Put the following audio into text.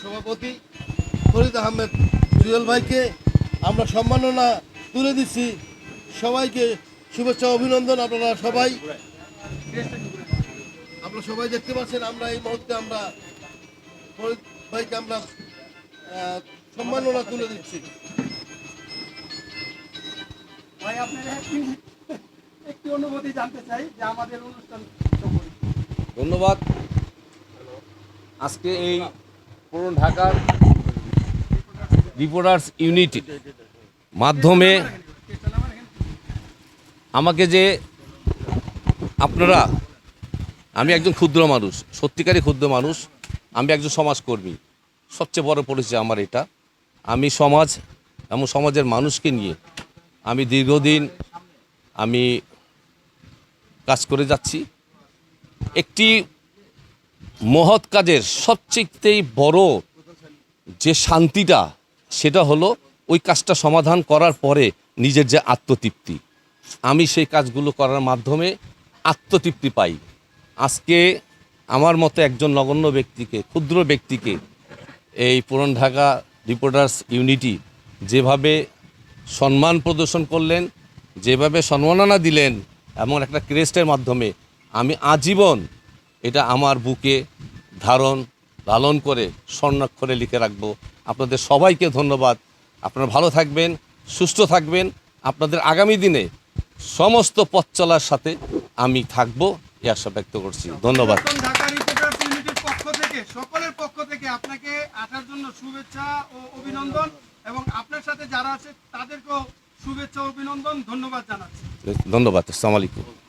সভাপতি ফরিদ আহমেদ জুয়েল ভাইকে আমরা সম্মাননা তুলে দিচ্ছি। সবাইকে শুভেচ্ছা অভিনন্দন আপনারা সবাই। আপনারা সবাই দেখতে পাচ্ছেন আমরা এই মুহূর্তে আমরা ফরিদ ভাইকে আমরা সম্মাননা তুলে দিচ্ছি। ভাই আপনার একটি অনুভূতি জানতে চাই যে আমাদের অনুষ্ঠান ধন্যবাদ। আজকে এই পুরনো ঢাকার রিপোর্টার্স ইউনিটি মাধ্যমে আমাকে যে আপনারা, আমি একজন ক্ষুদ্র মানুষ, সত্যিকারই ক্ষুদ্র মানুষ, আমি একজন সমাজকর্মী, সবচেয়ে বড় পরিচয় আমার এটা। আমি সমাজ এবং সমাজের মানুষকে নিয়ে আমি দীর্ঘদিন আমি কাজ করে যাচ্ছি। একটি মহৎ কাজের সবচেয়ে বড় যে শান্তিটা, সেটা হলো ওই কাজটা সমাধান করার পরে নিজের যে আত্মতৃপ্তি। আমি সেই কাজগুলো করার মাধ্যমে আত্মতৃপ্তি পাই। আজকে আমার মতো একজন নগণ্য ব্যক্তিকে, ক্ষুদ্র ব্যক্তিকে এই পুরন ঢাকা রিপোর্টার্স ইউনিটি যেভাবে সম্মান প্রদর্শন করলেন, যেভাবে সম্মাননা দিলেন, এমন একটা ক্রেস্টের মাধ্যমে আমি আজীবন এটা আমার বুকে ধারণ লালন করে স্বর্ণাক্ষরে লিখে রাখব। আপনাদের সবাইকে ধন্যবাদ। আপনারা ভালো থাকবেন সুস্থ থাকবেন। আপনাদের আগামী দিনে সমস্ত পথ চলার সাথে আমি থাকব এই আশা ব্যক্ত করছি। ধন্যবাদ। সকলের পক্ষ থেকে আপনাকে আসার জন্য শুভেচ্ছা ও অভিনন্দন এবং আপনার সাথে যারা আছে তাদেরকেও শুভেচ্ছা অভিনন্দন ধন্যবাদ জানাচ্ছি। ধন্যবাদ আসসালামু আলাইকুম।